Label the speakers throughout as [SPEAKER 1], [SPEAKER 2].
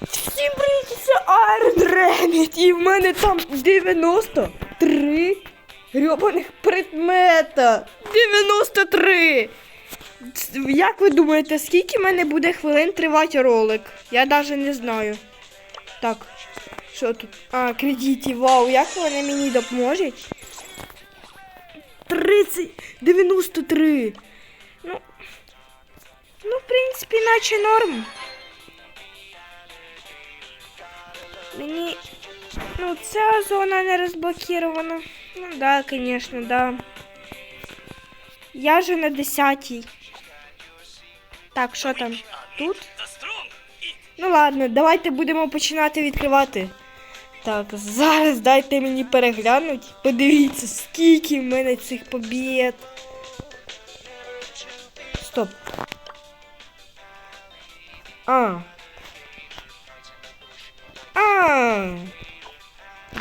[SPEAKER 1] Всім привіт, це Iron і в мене там 93 грьобаних предмета. 93! Як ви думаєте, скільки в мене буде хвилин тривати ролик? Я навіть не знаю. Так, що тут? А, кредиті, вау, як вони мені допоможуть? 30, 93. Ну, ну, в принципі, наче норм. Мені. Ну, ця зона не розблокірована. Ну да, звісно, да. Я же на 10. Так, що там? Тут? Ну ладно, давайте будемо починати відкривати. Так, зараз дайте мені переглянути. Подивіться, скільки в мене цих побід. Стоп. А.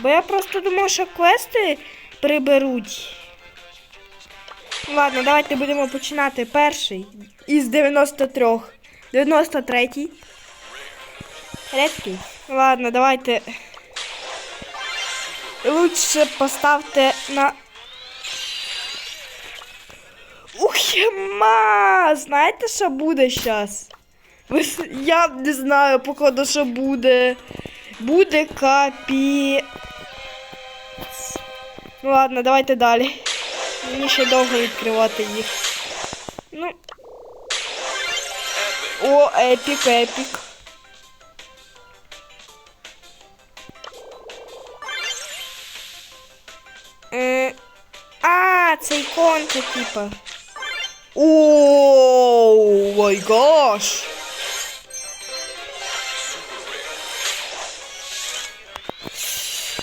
[SPEAKER 1] Бо я просто думав, що квести приберуть. Ладно, давайте будемо починати. Перший із 93. 93. Редкий. Ладно, давайте. Лучше поставте на. Ух, ма! Знаєте, що буде зараз? Я не знаю, походу, що буде. Буде капі. Ну ладно, давайте далі. Мені ще довго відкривати їх. Ну. О, епік, епік. Е, а, це іконка, типа. О, май гаш.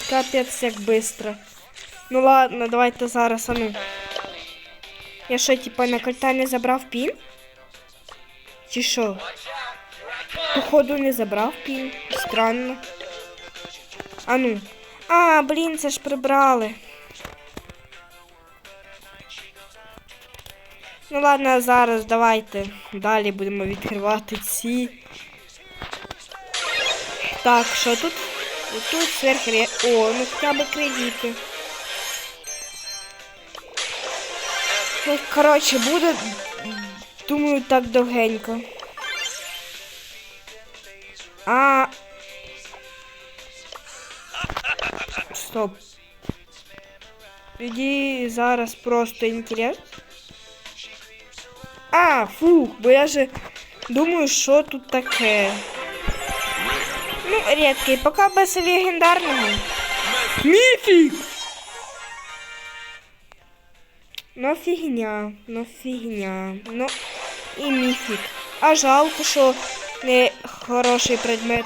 [SPEAKER 1] Капець як быстро. Ну ладно, давайте зараз, а ну. Я що, типа на кольта не забрав пін? Чи що? Походу не забрав пін. Странно. А ну. А, блін, це ж прибрали. Ну ладно, зараз давайте далі будемо відкривати ці. Так, що тут? Тут сверхре... О, ну хоча б кредити. Ну, коротше, буде, думаю, так довгенько. А. Стоп. Іди зараз просто інтерес. А, фух, бо я же думаю, що тут таке. Ну, рідкий, поки без легендарного. Міфік! Ну фігня, ну фігня, ну і міфік. А жалко, що не хороший предмет.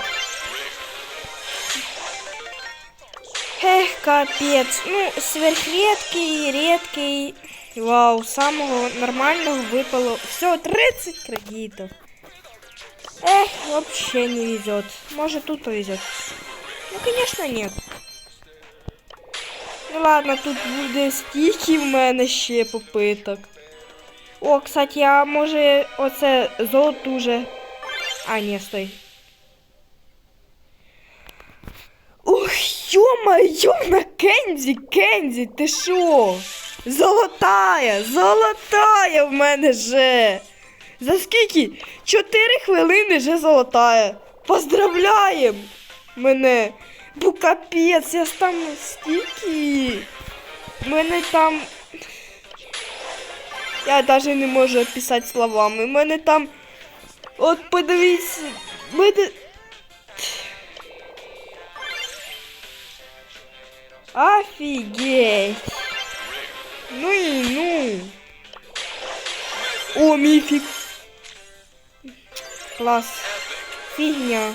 [SPEAKER 1] Ех, капець. Ну, сверхредкий, редкий. Вау, самого нормального выпало. Все, 30 кредитов. Эх, вообще не везет. Может тут повезет. Ну, конечно, нет. Ладно, тут буде стільки в мене ще попиток. О, кстати, а може оце золото уже. А, ні, стой. Ух, ё-моё, на Кензі, Кензі, ти шо? Золотая, золотая в мене же. За скільки? Чотири хвилини вже золотая. Поздравляєм мене. Бо капець, я ж там стільки. Мене там. Я навіть не можу описати словами. У Мене там. От подивіться. Мене. Офігеть. Ну і ну. О, міфік. Клас. Фігня.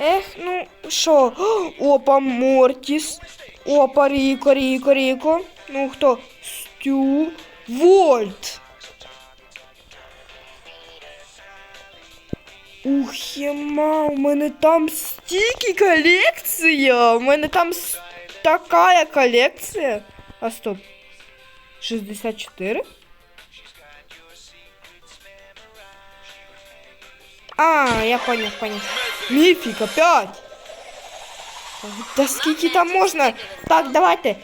[SPEAKER 1] Ех, ну що? Опа, Мортіс. Опа, Ріко, Ріко, Ріко. Ну хто? Стю. Вольт. Ух, єма, у мене там стільки колекція. У мене там с- така колекція. А стоп. 64? А, я понял, понял. Міфік опять. Та скільки там можна? Так, давайте.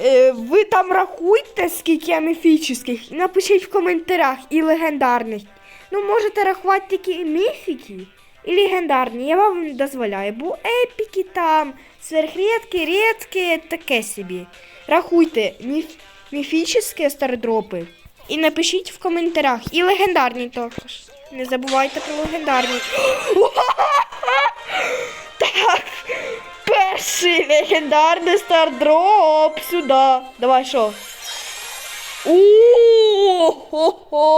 [SPEAKER 1] Е, ви там рахуйте, скільки я міфічних. Напишіть в коментарях і легендарних. Ну, можете рахувати тільки міфіки і легендарні. Я вам дозволяю. Бо епіки там, сверхрідкі, рідкі, таке собі. Рахуйте міф... міфічні стардропи. І напишіть в коментарях. І легендарні також. Не забувайте про легендарні. Перший легендарний стардроп сюди. Давай що? О-хо-хо!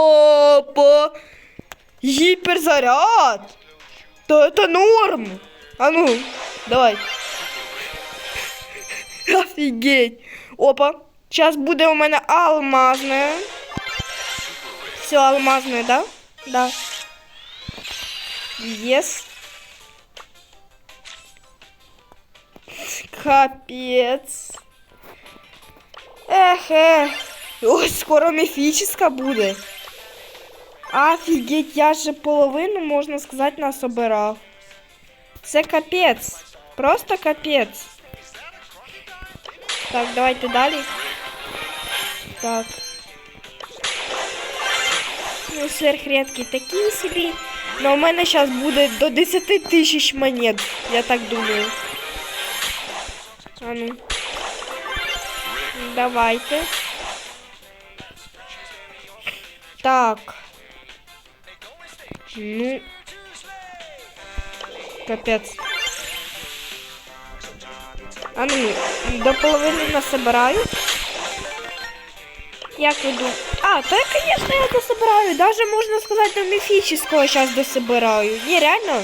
[SPEAKER 1] Гіперзаряд! То это норм! А ну, давай. Офігеть! Опа! Сейчас буде у мене алмазне. Все алмазне, да? Да. Єс. Капець. Ех, ех. Ой, скоро міфічна буде. Офігеть, я же половину, можна сказати, насобирав. Це капець. Просто капець. Так, давайте далі. Так. Ну, сверхредкий такі собі. Но у мене зараз буде до 10 тисяч монет, я так думаю. А ну. Давайте. Так. Ну. Капець. А ну, до половини насобираю. Як ви? А, то я, конечно, я дособираю. Даже можна сказати, до міфічного зараз дособираю. Ні, реально.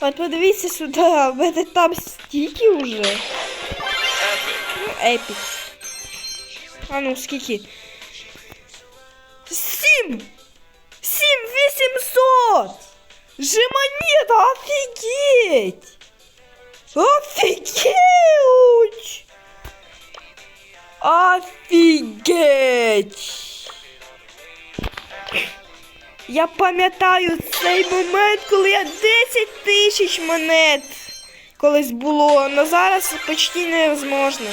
[SPEAKER 1] От подивіться сюди, в мене там стільки уже. Епік. А ну, скільки? Сім! Сім вісімсот! Жемонета, офігеть! Офігеть! Офігеть! Я пам'ятаю цей момент, коли я 10 тисяч монет колись було, але зараз почти невозможно.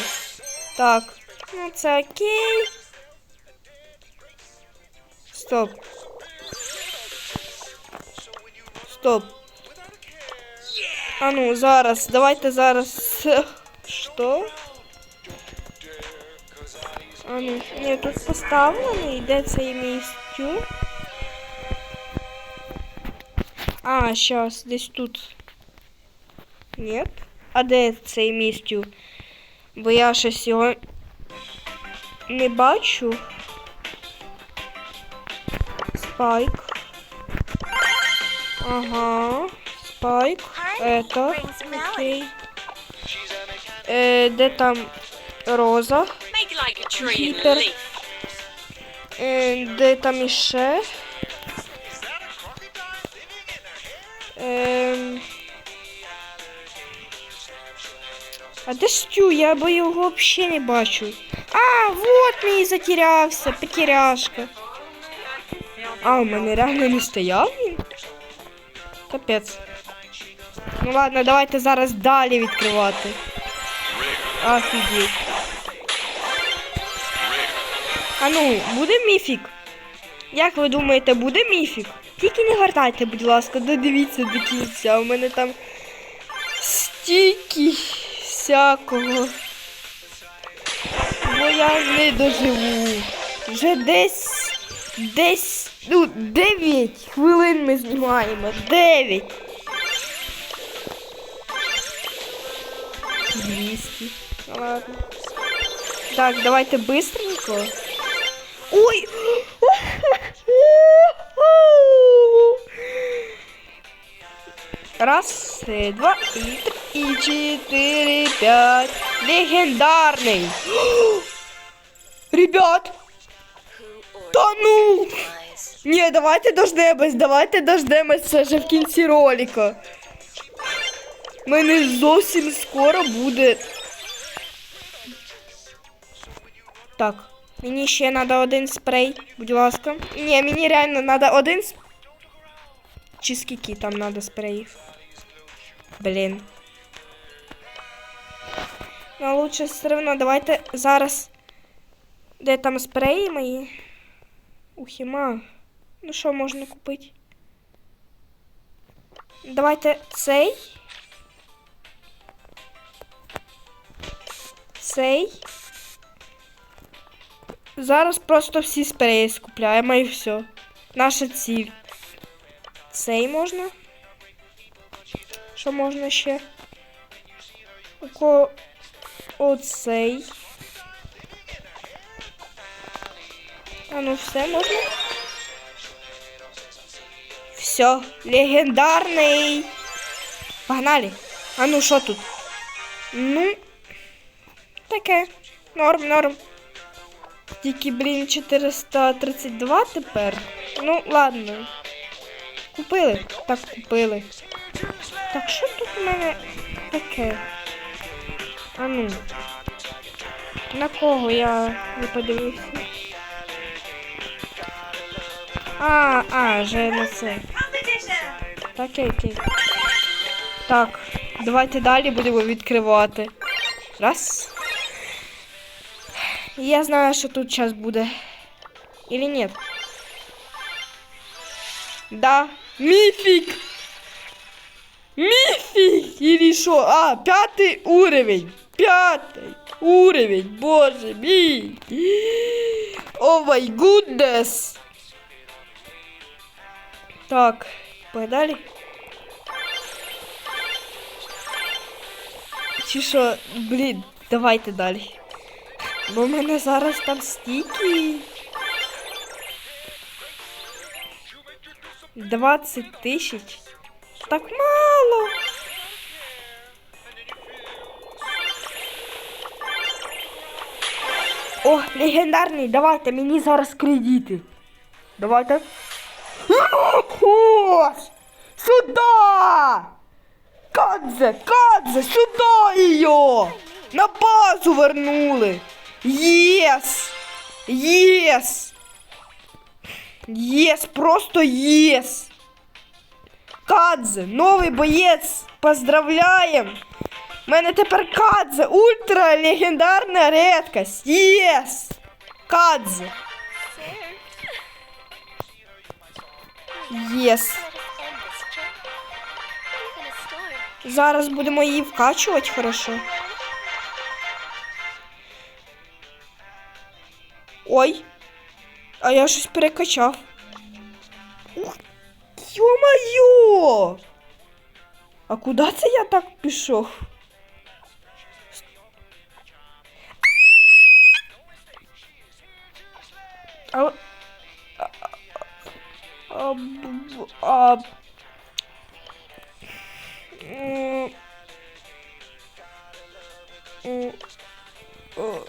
[SPEAKER 1] Так, ну це окей. Стоп. Стоп. А ну, зараз, давайте зараз. Що? А ну, ні, тут поставлено, йде цей місцю. А, щас, десь тут. Нет. А де цей місцю? Бо я щось його не бачу. Спайк. Ага. Спайк. Это. Окей. Е, де там роза?
[SPEAKER 2] Leaf.
[SPEAKER 1] Е, де там іще? Ем... А де Стю? Я бо його взагалі не бачу. А, вот мій затерявся, потеряшка. А, у мене реально не стояв він? Капець. Ну ладно, давайте зараз далі відкривати. Офігеть. А ну, буде міфік? Як ви думаєте, буде міфік? Тільки не гортайте, будь ласка, додивіться до кінця. У мене там стільки всякого. Бо я не доживу. Вже десь. Десь. Ну, 9 хвилин ми знімаємо. 9. 200. Ну, Ладно. Так, давайте быстренько. Ой! Раз, э, два, три, и четыре, пять. Легендарный. Ребят! Та ну! Ні, давайте дождемось, давайте дождемось, це вже в кінці ролика. У мене зовсім скоро буде. Так, мені ще треба один спрей, будь ласка. Ні, мені реально треба один. Чи скільки там треба спреїв? Блін. Ну, лучше все одно. Давайте зараз. Де там спреї мої? Ухіма. Ну що можна купити? Давайте цей. Цей. Зараз просто всі спреї скупляємо і все. Наша ціль. Цей можна. Що можна ще? У кого оцей. А ну все можна. Все, легендарний. Погнали. А ну що тут? Ну, таке. Норм, норм. Тільки, блін, 432 тепер. Ну, ладно. Купили? Так, купили. Так, що тут у мене таке? А ну. На кого я не подивився? А, а, вже на це. Так, окей. Так, давайте далі будемо відкривати. Раз. Я знаю, що тут зараз буде. Или нет? Да. Міфік! Міфік! Или що? А, п'ятий уровень. П'ятий уровень, боже мій. О май гуднес. Так, погнали. Чи що, блін, давайте далі. Бо в мене зараз там стільки. 20 тисяч. Так мало. О, легендарний, давайте мені зараз кредити. Давайте. Ось! Сюда! Кадзе, Кадзе, сюда ее! На базу вернули! Єс! Єс! Єс, просто єс! Кадзе, новий боєць! Поздравляєм! У мене тепер Кадзе, ультра легендарна редкость! Єс! Кадзе! Єс! Зараз будемо її вкачувати хорошо. Ой. А я щось перекачав. Ух, Йо-моє! А куди це я так пішов? А, а, а, б- а, м, м, э,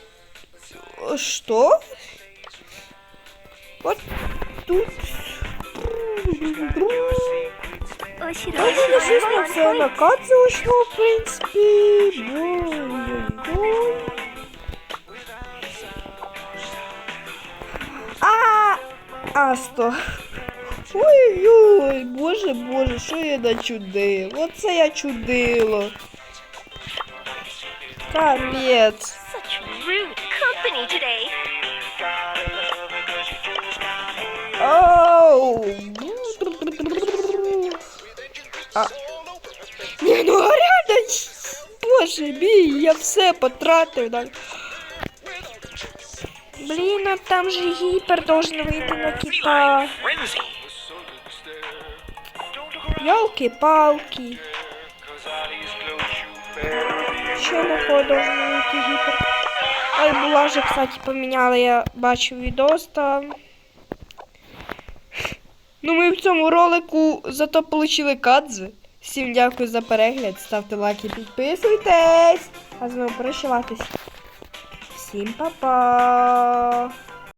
[SPEAKER 1] э, Что? Вот тут. Та мене щось на це накацуєш, ну, в принципі. Ой-ой-ой. А, сто. Ой-ой, боже, боже, що я начудив? Оце я чудило. Капець. Оу. А. Ні, ну реально, боже мій, я все потратив. Блін, а там же гіпер должен вийти на кита.
[SPEAKER 3] Frenzy.
[SPEAKER 1] Ялки-палки. Ще на кого должен вийти гіпер. Ой, була же, кстати, поміняла, я бачу відос там. Ну, ми в цьому ролику зато получили кадзи. Всім дякую за перегляд. Ставте лайки, підписуйтесь. А з вами. Всім па-па!